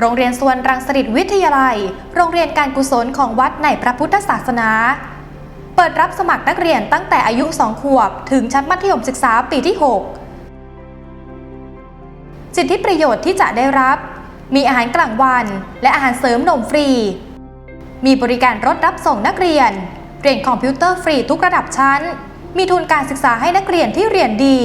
โรงเรียนสวนรังสฤษวิทยาลัย โรงเรียนการกุศลของวัดในพระพุทธศาสนา เปิดรับสมัครนักเรียนตั้งแต่อายุ 2 ขวบ ถึงชั้นมัธยมศึกษาปีที่ 6 สิทธิประโยชน์ที่จะได้รับ มีอาหารกลางวัน และอาหารเสริมนมฟรี มีบริการรถรับส่งนักเรียน เรียนคอมพิวเตอร์ฟรีทุกระดับชั้น มีทุนการศึกษาให้นักเรียนที่เรียนดี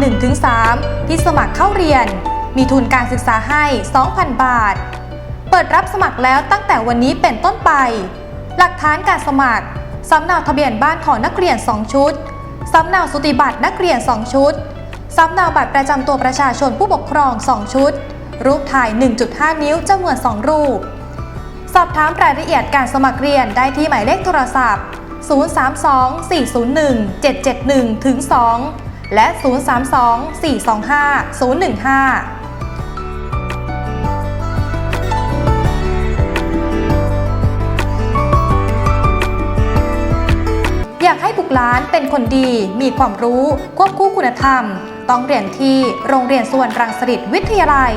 1-3 ที่สมัครเข้าเรียน มีทุนการศึกษาให้ 2,000 บาท เปิดรับสมัครแล้วตั้งแต่วันนี้เป็นต้นไป หลักฐานการสมัครสำเนาทะเบียนบ้านของนักเรียน 2 ชุดสำเนาสุติบัตรนักเรียน 2 ชุดสำเนาบัตรประจำตัวประชาชนผู้ปกครอง 2 ชุด รูปถ่าย 1.5 นิ้วจำนวน 2 รูป สอบถามรายละเอียดการสมัครเรียนได้ที่หมายเลขโทรศัพท์ 032401771-2 และ 032 425 015อยากให้บุกหลานเป็นคนดี มีความรู้ ควบคู่คุณธรรม ต้องเรียนที่โรงเรียนส่วนรังสิตวิทยาลัย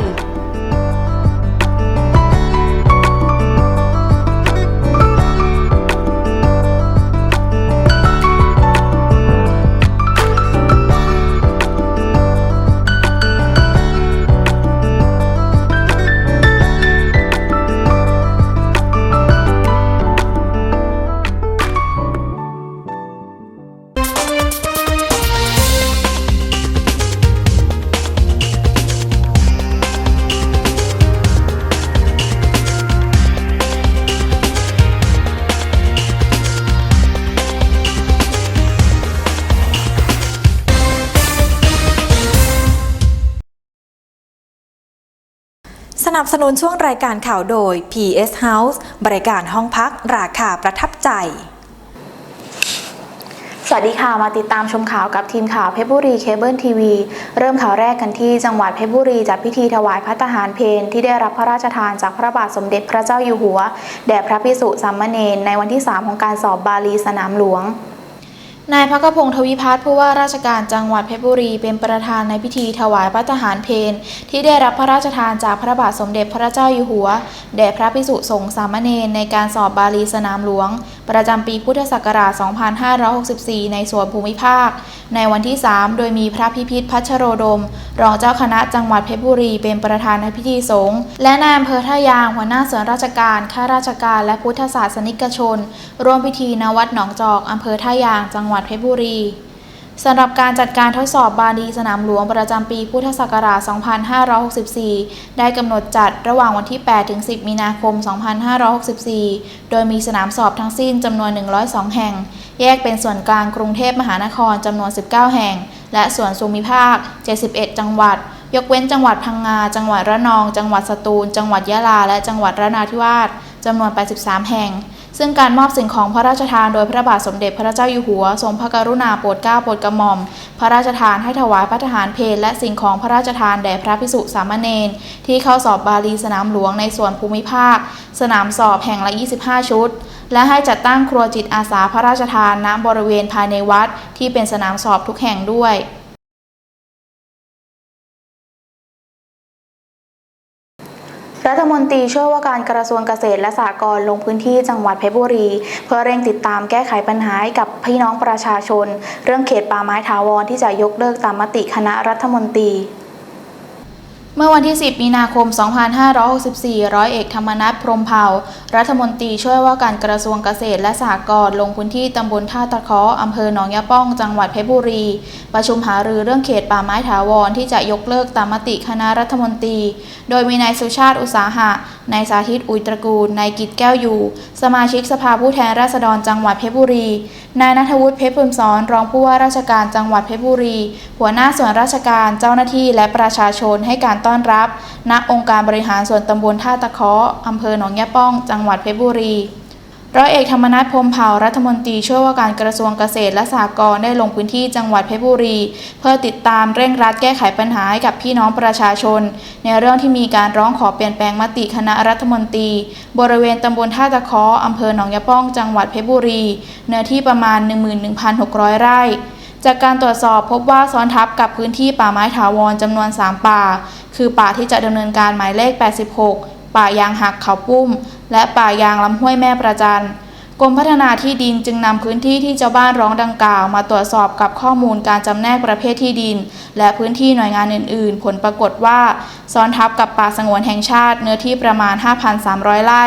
นับสนุนช่วงรายการข่าวโดย PS House บริการห้องพักราคาประทับใจ สวัสดีค่ะ มาติดตามชมข่าวกับทีมข่าวเพชรบุรีเคเบิลทีวี เริ่มข่าวแรกกันที่จังหวัดเพชรบุรีจัดพิธีถวายพัตตาหารเพนที่ได้รับพระราชทานจากพระบาทสมเด็จพระเจ้าอยู่หัว แด่พระพิสุสามเณรในวันที่ 3 ของการสอบบาลีสนามหลวง นายพักพงศ์ทวิพัฒน์ผู้ว่าราชการจังหวัดเพชรบุรีเป็นประธานในพิธีถวายพระทหารเพนที่ได้รับพระราชทานจากพระบาทสมเด็จพระเจ้าอยู่หัว แด่พระภิกษุสงฆ์สามเณรในการสอบบาลีสนามหลวงประจำปีพุทธศักราช 2564 ในส่วนภูมิภาค ในวันที่ 3 โดยมีพระพิพิธพัชโรดม รองเจ้าคณะจังหวัดเพชรบุรี เป็นประธานในพิธีสงฆ์และนายอำเภอท่ายางหัวหน้าส่วนราชการข้าราชการและพุทธศาสนิกชน ร่วมพิธีณวัดหนองจอกอำเภอท่ายาง จังหวัดเพชรบุรี สำหรับการจัดการทดสอบบาลีสนามหลวงประจำปีพุทธศักราช 2564 ได้กำหนดจัดระหว่างวันที่ 8 ถึง 10 มีนาคม 2564 โดยมีสนามสอบทั้งสิ้นจำนวน 102 แห่ง แยกเป็นส่วนกลางกรุงเทพมหานครจำนวน 19 แห่ง และส่วนภูมิภาค 71 จังหวัด ยกเว้นจังหวัดพังงา จังหวัดระนอง จังหวัดสตูล จังหวัดยะลา และจังหวัดระนาธิวาสจำนวน 83 แห่ง ซึ่งการมอบสิ่งของพระราชทานโดยพระบาทสมเด็จพระเจ้าอยู่หัว ทรงพระกรุณาโปรดเกล้าโปรดกระหม่อม พระราชทานให้ถวายพระทหารเพลและสิ่งของพระราชทานแด่พระภิกษุสามเณรที่เข้าสอบบาลีสนามหลวงในส่วนภูมิภาค สนามสอบแห่งละ 25 ชุด และให้จัดตั้งครัวจิตอาสาพระราชทานณบริเวณภายในวัดที่เป็นสนามสอบทุกแห่งด้วย ตรีช่วยว่าการกระทรวงเกษตรและสหกรณ์ลงพื้นที่จังหวัดเพชรบุรี เพื่อเร่งติดตามแก้ไขปัญหาให้กับพี่น้องประชาชน เรื่องเขตป่าไม้ถาวรที่จะยกเลิกตามมติคณะรัฐมนตรี เมื่อวันที่ 10 มีนาคม 2564 ร้อยเอกธรรมนัฐพรมเผ่า รัฐมนตรีช่วยว่าการกระทรวงเกษตรและสหกรณ์ลงพื้นที่ตำบลท่าตะเคาะอำเภอหนองยะป้อง จังหวัดเพชรบุรี ประชุมหารือเรื่องเขตป่าไม้ถาวรที่จะยกเลิกตามมติคณะรัฐมนตรี โดยมีนายสุชาติอุตสาหะ นายสาธิตอุยตระกูล นายกิจแก้วอยู่ สมาชิกสภาผู้แทนราษฎรจังหวัดเพชรบุรี นายนัทวุฒิเพชรพุมสอนรองผู้ว่าราชการจังหวัดเพชรบุรี หัวหน้าส่วนราชการเจ้าหน้าที่และประชาชนให้การต้อนรับ ณ องค์การบริหารส่วนตำบลท่าตะเคาะอำเภอหนองยะป้อง จังหวัดเพชรบุรี ร้อยเอกธรรมนัฐพรมเผ่ารัฐมนตรีช่วยว่าการกระทรวงเกษตรและสหกรณ์ได้ลงพื้นที่จังหวัดเพชรบุรี เพื่อติดตามเร่งรัดแก้ไขปัญหาให้กับพี่น้องประชาชน ในเรื่องที่มีการร้องขอเปลี่ยนแปลงมติคณะรัฐมนตรี บริเวณตำบลท่าตะเคาะอำเภอหนองยะป้อง จังหวัดเพชรบุรี เนื้อที่ประมาณ 11,600 ไร่ จากการตรวจสอบพบว่าซ้อนทับกับพื้นที่ป่าไม้ถาวรจำนวน 3 ป่า คือป่าที่จะดำเนินการหมายเลข 86 ป่ายางหักเขาปุ้ม และป่ายางลำห้วยแม่ประจันกรมพัฒนาที่ดินจึงนำพื้นที่ที่ชาวบ้านร้องดังกล่าว มาตรวจสอบกับข้อมูลการจำแนกประเภทที่ดิน และพื้นที่หน่วยงานอื่น ๆ ผลปรากฏว่า ซ้อนทับกับป่าสงวนแห่งชาติเนื้อที่ประมาณ 5,300 ไร่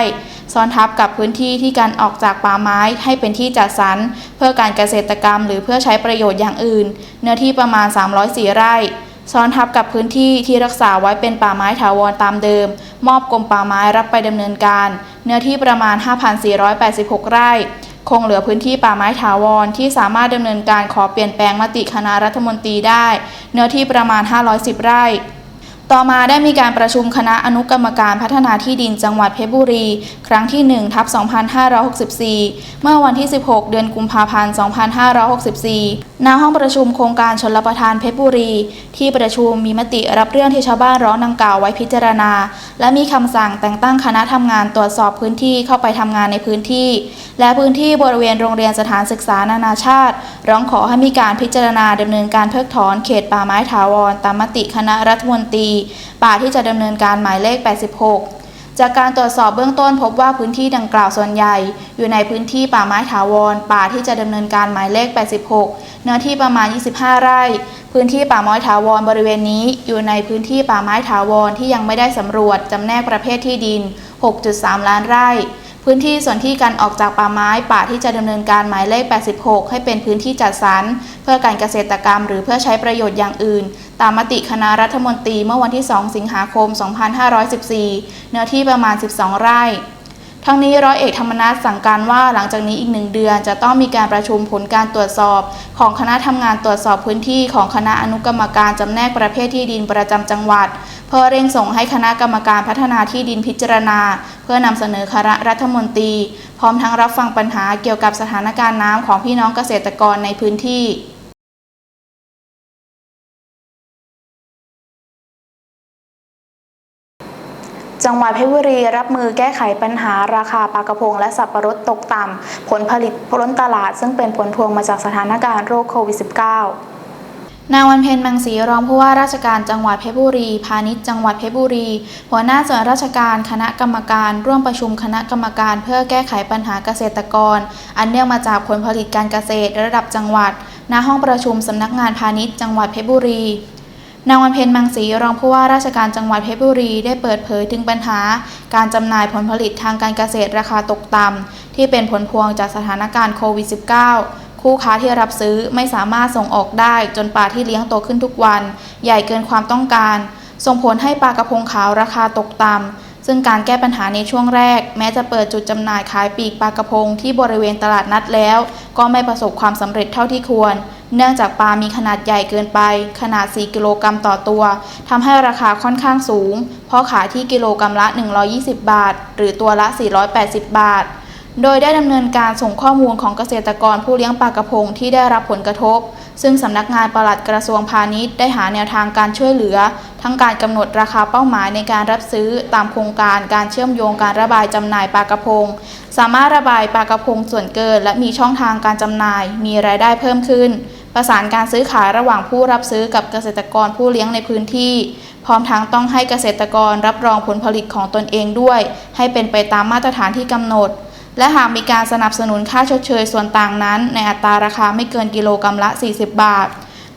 ซ้อนทับกับพื้นที่ที่การออกจากป่าไม้ให้เป็นที่จัดสรรเพื่อการเกษตรกรรม หรือเพื่อใช้ประโยชน์อย่างอื่น เนื้อที่ประมาณ 304 ไร่ ซ้อนทับกับพื้นที่ที่รักษาไว้เป็นป่าไม้ถาวรตามเดิม มอบกรมป่าไม้รับไปดำเนินการ เนื้อที่ประมาณ 5,486 ไร่คงเหลือพื้นที่ป่าไม้ถาวรที่สามารถดำเนินการขอเปลี่ยนแปลงมติคณะรัฐมนตรีได้ เนื้อที่ประมาณ 510 ไร่ ต่อมาได้มีการประชุมคณะอนุกรรมการพัฒนาที่ดินจังหวัดเพชรบุรี ครั้งที่ 1 ทับ 2564 เมื่อวันที่ 16 เดือนกุมภาพันธ์ 2564 ณ ห้องประชุมโครงการชนรประทานเพชรบุรี ที่ประชุมมีมติรับเรื่องที่ชาวบ้านร้องดังกล่าวไว้พิจารณา และมีคำสั่งแต่งตั้งคณะทำงานตรวจสอบพื้นที่เข้าไปทำงานในพื้นที่ และพื้นที่บริเวณโรงเรียนสถานศึกษานานาชาติ ร้องขอให้มีการพิจารณาดำเนินการเพิกถอนเขตป่าไม้ถาวรตามมติคณะรัฐมนตรีป่าที่จะดำเนินการหมายเลข 86 จากการตรวจสอบเบื้องต้นพบว่าพื้นที่ดังกล่าวส่วนใหญ่ อยู่ในพื้นที่ป่าไม้ถาวร ป่าที่จะดำเนินการหมายเลข 86 เนื้อที่ประมาณ 25 ไร่ พื้นที่ป่าไม้ถาวรบริเวณนี้ อยู่ในพื้นที่ป่าไม้ถาวรที่ยังไม่ได้สำรวจจำแนกประเภทที่ดิน 6.3 ล้านไร่ พื้นที่ส่วนที่การออกจากป่าไม้ป่าที่จะดำเนินการหมายเลข 86 ให้เป็นพื้นที่จัดสรรเพื่อการเกษตรกรรม หรือเพื่อใช้ประโยชน์อย่างอื่น ตามมติคณะรัฐมนตรีเมื่อวันที่ 2 สิงหาคม 2514 เนื้อที่ประมาณ 12 ไร่ทั้งนี้ร้อยเอกธรรมนัฐสั่งการว่าหลังจากนี้อีกหนึ่งเดือน จะต้องมีการประชุมผลการตรวจสอบ ของคณะทำงานตรวจสอบพื้นที่ของคณะอนุกรรมการจำแนกประเภทที่ดินประจำจังหวัด เพื่อเร่งส่งให้คณะกรรมการพัฒนาที่ดินพิจารณา เพื่อนำเสนอคณะรัฐมนตรี พร้อมทั้งรับฟังปัญหาเกี่ยวกับสถานการณ์น้ำของพี่น้องเกษตรกรในพื้นที่จังหวัดเพชรบุรีรับมือแก้ไขปัญหาราคาปลากระพงและสับปะรดตกต่ำ ผลผลิตล้นตลาดซึ่งเป็นผลพวงมาจากสถานการณ์โรคโควิด -19 นางวันเพ็ญมังสีรองผู้ว่าราชการจังหวัดเพชรบุรี พาณิชย์จังหวัดเพชรบุรี หัวหน้าส่วนราชการคณะกรรมการร่วมประชุมคณะกรรมการ เพื่อแก้ไขปัญหาเกษตรกร อันเนื่องมาจากผลผลิตการเกษตรระดับจังหวัด ณ ห้องประชุมสำนักงานพาณิชย์จังหวัดเพชรบุรี นางวันเพ็ญมังสีรองผู้ว่าราชการจังหวัดเพชรบุรีได้เปิดเผยถึงปัญหา การจำหน่ายผลผลิตทางการเกษตรราคาตกต่ำที่เป็นผลพวงจากสถานการณ์โควิด -19 คู่ค้าที่รับซื้อไม่สามารถส่งออกได้จนปลาที่เลี้ยงโตขึ้นทุกวัน ใหญ่เกินความต้องการ ส่งผลให้ปลากระพงขาวราคาตกต่ำซึ่งการแก้ปัญหาในช่วงแรก แม้จะเปิดจุดจำหน่ายขายปลีกปลากระพงที่บริเวณตลาดนัดแล้ว ก็ไม่ประสบความสำเร็จเท่าที่ควร เนื่องจากปลามีขนาดใหญ่เกินไป ขนาด 4 กิโลกรัมต่อตัวทำให้ราคาค่อนข้างสูง เพราะขายที่กิโลกรัมละ 120 บาท หรือตัวละ 480 บาท โดยได้ดำเนินการส่งข้อมูลของเกษตรกรผู้เลี้ยงปลากระพงที่ได้รับผลกระทบ ซึ่งสำนักงานปลัดกระทรวงพาณิชย์ได้หาแนวทางการช่วยเหลือ ทั้งการกำหนดราคาเป้าหมายในการรับซื้อตามโครงการการเชื่อมโยงการระบายจำหน่ายปลากระพง สามารถระบายปลากระพงส่วนเกิน และมีช่องทางการจำหน่าย มีรายได้เพิ่มขึ้น ประสานการซื้อขายระหว่างผู้รับซื้อกับเกษตรกรผู้เลี้ยงในพื้นที่พร้อมทั้งต้องให้เกษตรกรรับรองผลผลิตของตนเองด้วย ให้เป็นไปตามมาตรฐานที่กำหนด และหากมีการสนับสนุนค่าชดเชยส่วนต่างนั้น ในอัตราราคาไม่เกินกิโลกรัมละ 40 บาท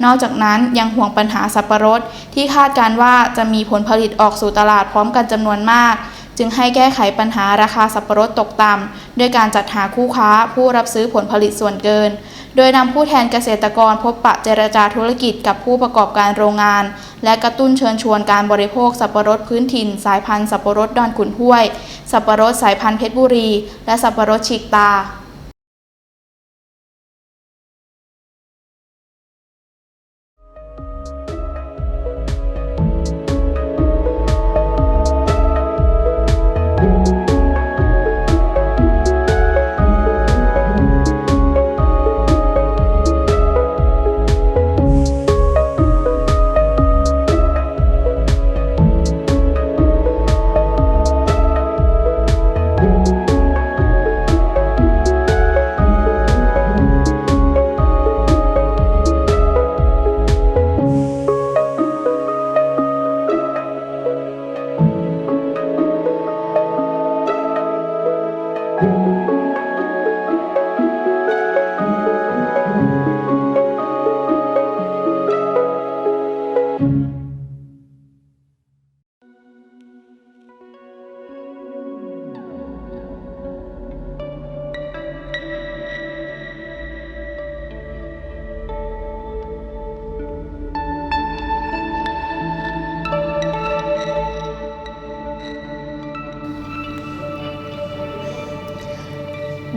นอกจากนั้นยังห่วงปัญหาสับปะรด ที่คาดการว่าจะมีผลผลิตออกสู่ตลาดพร้อมกันจำนวนมาก จึงให้แก้ไขปัญหาราคาสับปะรดตกต่ำด้วยการจัดหาคู่ค้าผู้รับซื้อผลผลิตส่วนเกิน โดยนำผู้แทนเกษตรกรพบปะเจรจาธุรกิจกับผู้ประกอบการโรงงาน และกระตุ้นเชิญชวนการบริโภคสับปะรดพื้นถิ่น สายพันธุ์สับปะรดดอนขุนห้วย สับปะรดสายพันธุ์เพชรบุรี และสับปะรดฉีกตา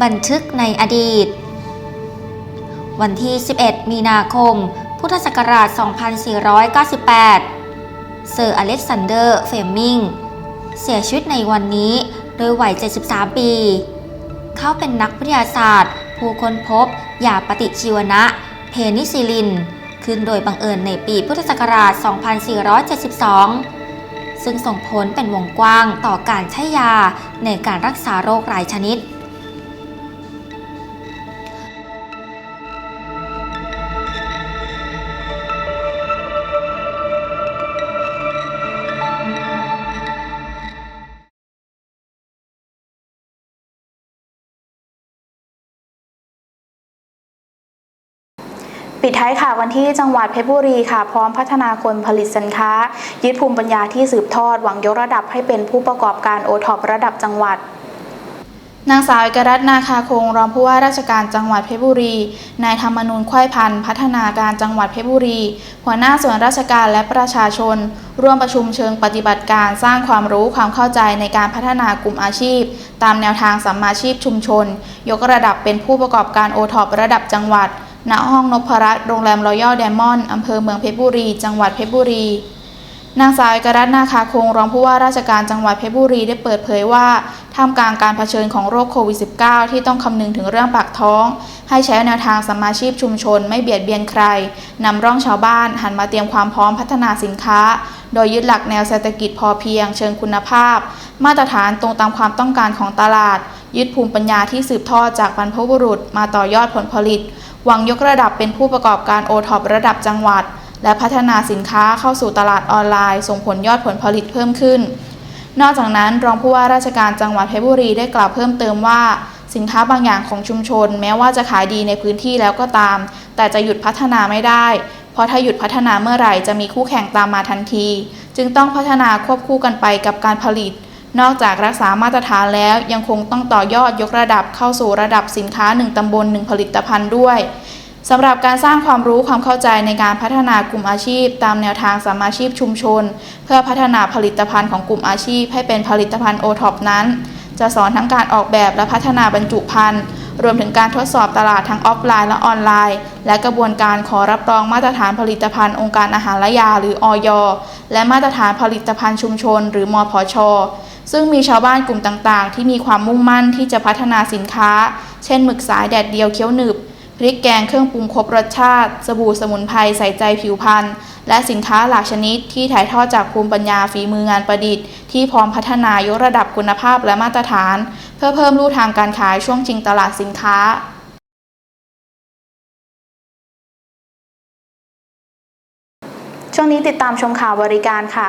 บันทึกในอดีต วันที่ 11 มีนาคม พุทธศักราช 2498 เซอร์อเล็กซานเดอร์ เฟมมิง เสียชีวิตในวันนี้โดยวัย 73 ปี เขาเป็นนักวิทยาศาสตร์ ผู้ค้นพบยาปฏิชีวนะ เพนิซิลิน ขึ้นโดยบังเอิญในปีพุทธศักราช 2472ซึ่งส่งผลเป็นวงกว้างต่อการใช้ยาในการรักษาโรคหลายชนิด ปิดท้ายค่ะวันที่จังหวัดเพชรบุรีค่ะ พร้อมพัฒนาคนผลิตสินค้า ยึดภูมิปัญญาที่สืบทอดหวังยกระดับให้เป็นผู้ประกอบการโอท็อประดับจังหวัดนางสาวเอกรัตน์นาคาคงรองผู้ว่าราชการจังหวัดเพชรบุรี นายธรรมนูญควายพันธ์พัฒนาการจังหวัดเพชรบุรี หัวหน้าส่วนราชการและประชาชน ร่วมประชุมเชิงปฏิบัติการสร้างความรู้ความเข้าใจในการพัฒนากลุ่มอาชีพ ตามแนวทางสัมมาชีพชุมชน ยกระดับเป็นผู้ประกอบการโอท็อประดับจังหวัด ณห้องนพรัตน์โรงแรมรอยัลไดมอนด์อำเภอเมืองเพชรบุรี จังหวัดเพชรบุรี นางสาวเอกรัตน์นาคาคงรองผู้ว่าราชการจังหวัดเพชรบุรีได้เปิดเผยว่าท่ามกลางการเผชิญของโรคโควิด -19 ที่ต้องคำนึงถึงเรื่องปากท้อง ให้ใช้แนวทางสมมาชีพชุมชนไม่เบียดเบียนใคร นำร่องชาวบ้านหันมาเตรียมความพร้อมพัฒนาสินค้า โดยยึดหลักแนวเศรษฐกิจพอเพียง เชิงคุณภาพ มาตรฐานตรงตามความต้องการของตลาด ยึดภูมิปัญญาที่สืบทอดจากบรรพบุรุษมาต่อยอดผลผลิต หวังยกระดับเป็นผู้ประกอบการโอท็อประดับจังหวัด และพัฒนาสินค้าเข้าสู่ตลาดออนไลน์ ส่งผลยอดผลผลิตเพิ่มขึ้น นอกจากนั้นรองผู้ว่าราชการจังหวัดเพชรบุรีได้กล่าวเพิ่มเติมว่าสินค้าบางอย่างของชุมชน แม้ว่าจะขายดีในพื้นที่แล้วก็ตาม แต่จะหยุดพัฒนาไม่ได้ เพราะถ้าหยุดพัฒนาเมื่อไหร่จะมีคู่แข่งตามมาทันที จึงต้องพัฒนาควบคู่กันไปกับการผลิต นอกจากรักษามาตรฐานแล้วยังคงต้องต่อยอดยกระดับเข้าสู่ระดับสินค้า 1 ตำบล 1 ผลิตภัณฑ์ด้วยสำหรับการสร้างความรู้ความเข้าใจในการพัฒนากลุ่มอาชีพ ตามแนวทางสามาชีพชุมชน เพื่อพัฒนาผลิตภัณฑ์ของกลุ่มอาชีพ ให้เป็นผลิตภัณฑ์โอท็อปนั้น จะสอนทั้งการออกแบบและพัฒนาบรรจุภัณฑ์รวมถึงการทดสอบตลาดทั้งออฟไลน์และออนไลน์ และกระบวนการขอรับรองมาตรฐานผลิตภัณฑ์องค์การอาหารและยาหรืออยและมาตรฐานผลิตภัณฑ์ชุมชน หรือมพช ซึ่งมีชาวบ้านกลุ่มต่างๆ ที่มีความมุ่งมั่นที่จะพัฒนาสินค้า เช่นหมึกสายแดดเดียวเคี้ยวหนึบ พริกแกงเครื่องปรุงครบรสชาติ สบู่สมุนไพรใส่ใจผิวพรรณ และสินค้าหลากชนิดที่ถ่ายทอดจากภูมิปัญญาฝีมืองานประดิษฐ์ ที่พร้อมพัฒนายกระดับคุณภาพและมาตรฐาน เพื่อเพิ่มรูทางการขายช่วงชิงตลาดสินค้าช่วงนี้ติดตามชมข่าวบริการค่ะ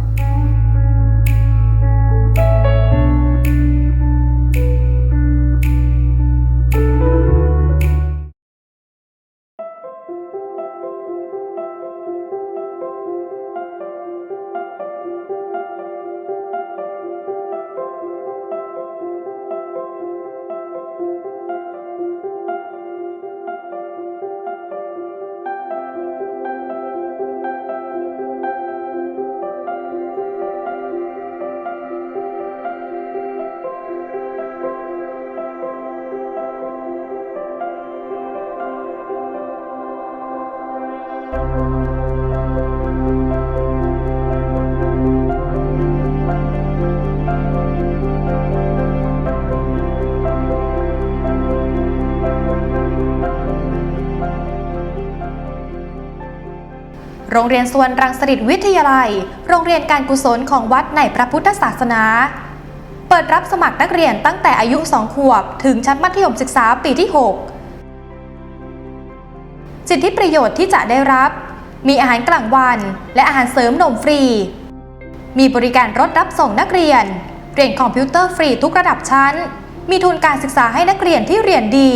เรียนสวนรังสฤษวิทยาลัย โรงเรียนการกุศลของวัดในพระพุทธศาสนา เปิดรับสมัครนักเรียนตั้งแต่อายุ 2 ขวบ ถึงชั้นมัธยมศึกษาปีที่ 6 สิทธิประโยชน์ที่จะได้รับ มีอาหารกลางวัน และอาหารเสริมนมฟรี มีบริการรถรับส่งนักเรียน เรียนคอมพิวเตอร์ฟรีทุกระดับชั้น มีทุนการศึกษาให้นักเรียนที่เรียนดี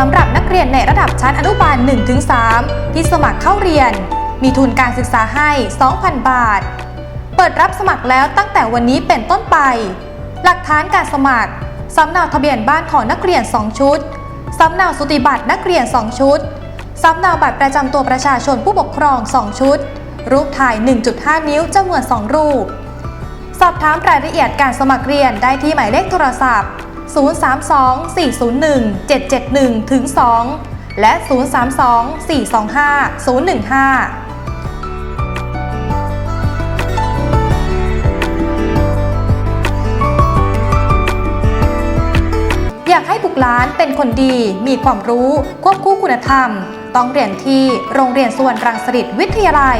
สำหรับนักเรียนในระดับชั้นอนุบาล 1-3 ที่สมัครเข้าเรียน มีทุนการศึกษาให้ 2,000 บาท เปิดรับสมัครแล้วตั้งแต่วันนี้เป็นต้นไป หลักฐานการสมัครสำเนาทะเบียนบ้านของนักเรียน 2 ชุดสำเนาสุติบัตรนักเรียน 2 ชุดสำเนาบัตรประจำตัวประชาชนผู้ปกครอง 2 ชุด รูปถ่าย 1.5 นิ้วจำนวน 2 รูป สอบถามรายละเอียดการสมัครเรียนได้ที่หมายเลขโทรศัพท์ 032 401 771ถึง2และ 032 425 015อยากให้บุกหลานเป็นคนดี มีความรู้ ควบคู่คุณธรรม ต้องเรียนที่โรงเรียนส่วนรังสฤษวิทยาลัย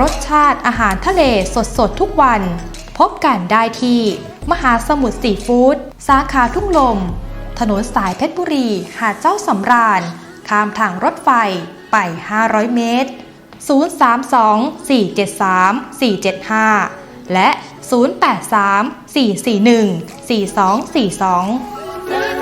รสชาติอาหารทะเลสดๆ ทุกวัน พบกันได้ที่ มหาสมุทรซีฟู้ดสาขาทุ่งลม ถนนสายเพชรบุรี หาดเจ้าสำราญ ข้ามทางรถไฟไป 500 เมตร 032-473-475 และ 083-441-4242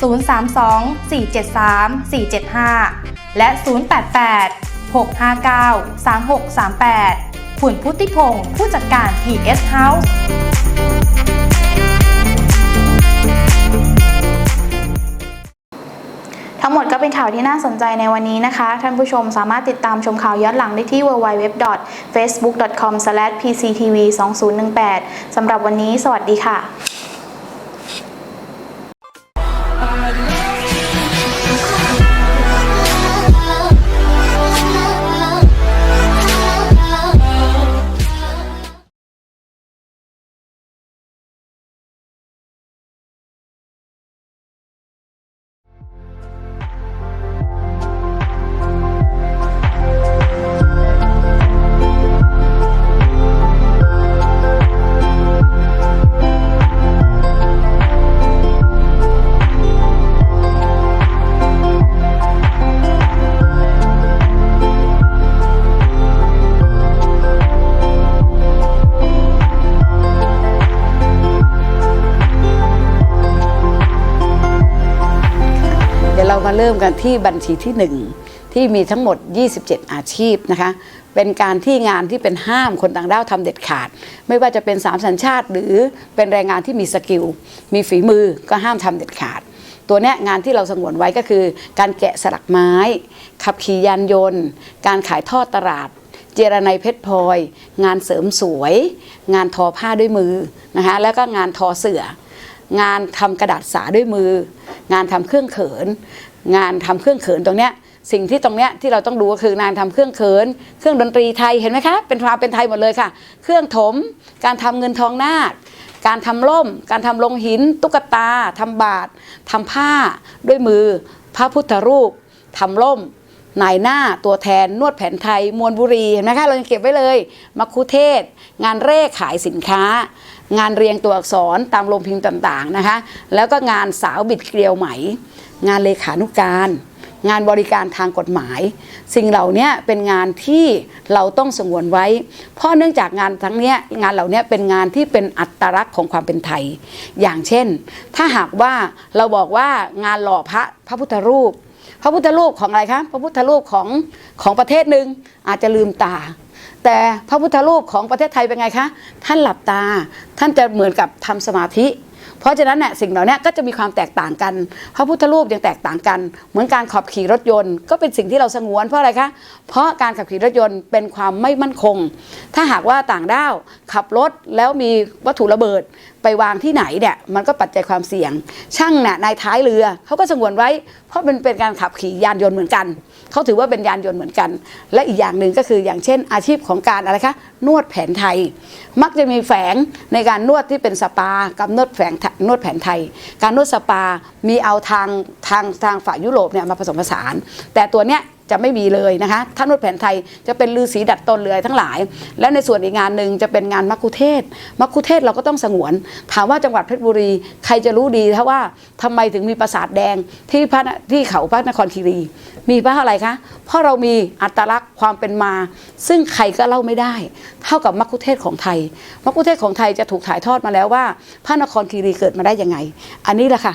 032-473-475 และ 088-659-3638คุณพุทธิพงศ์ผู้จัดการ PS House ทั้งหมดก็เป็นข่าวที่น่าสนใจในวันนี้นะคะ ท่านผู้ชมสามารถติดตามชมข่าวย้อนหลังได้ที่ www.facebook.com/pctv2018 สำหรับวันนี้ สวัสดีค่ะ ริ่มกันที่บัญชีที่ 1 ที่มีทั้งหมด 27 อาชีพนะคะ เป็นการที่งานที่เป็นห้ามคนต่างด้าวทำเด็ดขาด ไม่ว่าจะเป็นสามสัญชาติหรือเป็นแรงงานที่มีสกิล มีฝีมือก็ห้ามทำเด็ดขาดตัวเนี้ยงานที่เราสงวนไว้ก็คือ การแกะสลักไม้ ขับขี่ยานยนต์ การขายทอดตลาด เจรไนเพชรพลอย งานเสริมสวย งานทอผ้าด้วยมือนะคะแล้วก็งานทอเสืองานทำกระดาษสาด้วยมือ งานทำเครื่องเขิน งานทำเครื่องเขินตรงเนี้ยสิ่งที่ตรงเนี้ยที่เราต้องดูก็คืองานทำเครื่องเขิน เครื่องดนตรีไทยเห็นไหมคะเป็นความเป็นไทยหมดเลยค่ะ เครื่องถม การทำเงินทองนาคการทำล่ม การทำลงหิน ตุ๊กตาทำบาททำผ้าด้วยมือ พระพุทธรูปทำล่มนายหน้าตัวแทนนวดแผนไทย มวลบุรีเห็นไหมคะเรายังเก็บไว้เลยมัคคุเทศ งานเร่ขายสินค้า งานเรียงตัวอักษรตามโรงพิมพ์ต่างๆนะคะ แล้วก็งานสาวบิดเกลียวไหม งานเลขานุการ งานบริการทางกฎหมาย สิ่งเหล่านี้เป็นงานที่เราต้องสงวนไว้ เพราะเนื่องจากงานทั้งเนี้ยงานเหล่านี้เป็นงานที่เป็นอัตลักษณ์ของความเป็นไทย อย่างเช่น ถ้าหากว่าเราบอกว่างานหล่อพระพระพุทธรูป พระพุทธรูปของอะไรคะพระพุทธรูปของของประเทศหนึ่งอาจจะลืมตา แต่พระพุทธรูปของประเทศไทยเป็นไงคะ ท่านหลับตา ท่านจะเหมือนกับทำสมาธิ เพราะฉะนั้นเนี่ยสิ่งเหล่านี้ก็จะมีความแตกต่างกัน พระพุทธรูปยังแตกต่างกัน เหมือนการขับขี่รถยนต์ ก็เป็นสิ่งที่เราสงวนเพราะอะไรคะ เพราะการขับขี่รถยนต์เป็นความไม่มั่นคง ถ้าหากว่าต่างด้าวขับรถแล้วมีวัตถุระเบิดไปวางที่ไหนเนี่ยมันก็ปัจจัยความเสี่ยง ช่างเนี่ยนายท้ายเรือเขาก็สงวนไว้ เพราะมันเป็นการขับขี่ยานยนต์เหมือนกัน เขาถือว่าเป็นยานยนต์เหมือนกัน และอีกอย่างหนึ่งก็คืออย่างเช่นอาชีพของการอะไรคะนวดแผนไทย มักจะมีแฝงในการนวดที่เป็นสปากับนวดแฝงนวดแผนไทย การนวดสปามีเอาทางทางทางฝ่ายยุโรปเนี่ยมาผสมผสาน แต่ตัวเนี้ย จะไม่มีเลยนะคะถ้านวดแผนไทยจะเป็นลือสีดัดตนเลยทั้งหลาย และในส่วนอีกงานหนึ่งจะเป็นงานมัคคุเทศมัคคุเทศเราก็ต้องสงวน ถามว่าจังหวัดเพชรบุรี ใครจะรู้ดีถ้าว่าทำไมถึงมีปราสาทแดงที่พระนที่เขาพระนครคีรี มีเพราะอะไรคะ เพราะเรามีอัตลักษณ์ความเป็นมา ซึ่งใครก็เล่าไม่ได้ เท่ากับมัคคุเทศของไทย มัคคุเทศของไทยจะถูกถ่ายทอดมาแล้วว่า พระนครคีรีเกิดมาได้ยังไง อันนี้แหละค่ะ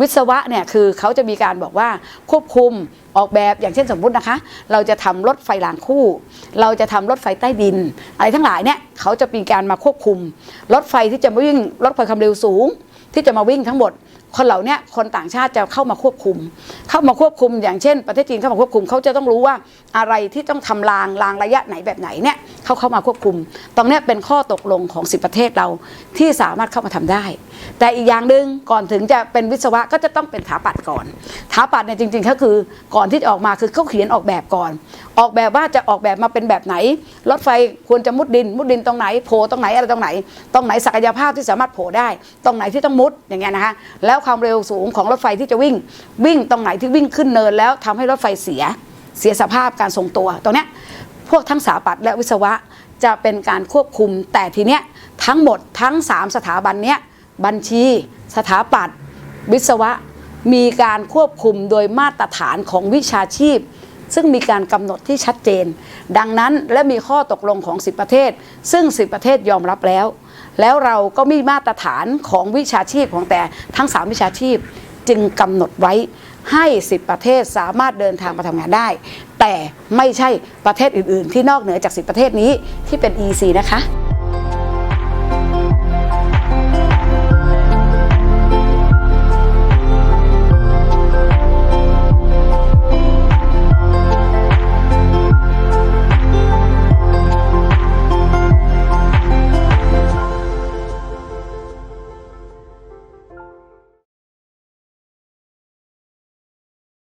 วิศวะเนี่ยคือเขาจะมีการบอกว่าควบคุมออกแบบอย่างเช่นสมมุตินะคะ เราจะทำรถไฟรางคู่ เราจะทำรถไฟใต้ดิน อะไรทั้งหลายเนี่ยเขาจะมีการมาควบคุม รถไฟที่จะมาวิ่งรถไฟความเร็วสูง ที่จะมาวิ่งทั้งหมด คนเหล่านี้คนต่างชาติจะเข้ามาควบคุม เข้ามาควบคุมอย่างเช่น ประเทศจีนเข้ามาควบคุมเขาจะต้องรู้ว่าอะไรที่ต้องทำรางรางระยะไหนแบบไหนเนี่ยเขาเข้ามาควบคุม ตรงนี้เป็นข้อตกลงของสิประเทศเราที่สามารถเข้ามาทำได้ แต่อีกอย่างหนึ่งก่อนถึงจะเป็นวิศวะก็จะต้องเป็นถาปัดก่อนถาปัดเนี่ยจริงๆก็คือก่อนที่จะออกมาคือเขาเขียนออกแบบก่อน ออกแบบว่าจะออกแบบมาเป็นแบบไหน รถไฟควรจะมุดดิน มุดดินตรงไหนโผล่ตรงไหนอะไรตรงไหน ตรงไหนศักยภาพที่สามารถโผล่ได้ ตรงไหนที่ต้องมุดอย่างเงี้ยนะคะแล้วความเร็วสูงของรถไฟที่จะวิ่ง วิ่งตรงไหนที่วิ่งขึ้นเนิน แล้วทำให้รถไฟเสียเสียสภาพการทรงตัวตรงเนี้ยพวกทั้งสถาปัตย์และวิศวะจะเป็นการควบคุมแต่ทีเนี้ยทั้งหมดทั้ง 3 สถาบันเนี้ยบัญชี สถาปัตย์วิศวะ มีการควบคุมโดยมาตรฐานของวิชาชีพ ซึ่งมีการกำหนดที่ชัดเจน ดังนั้นและมีข้อตกลงของ 10 ประเทศ ซึ่ง 10 ประเทศยอมรับแล้ว แล้วเราก็มีมาตรฐานของวิชาชีพของแต่ทั้ง 3 วิชาชีพ จึงกำหนดไว้ให้ 10 ประเทศสามารถเดินทางมาทำงานได้ แต่ไม่ใช่ประเทศอื่น ๆ ที่นอกเหนือจาก 10 ประเทศนี้ที่เป็น EC นะคะ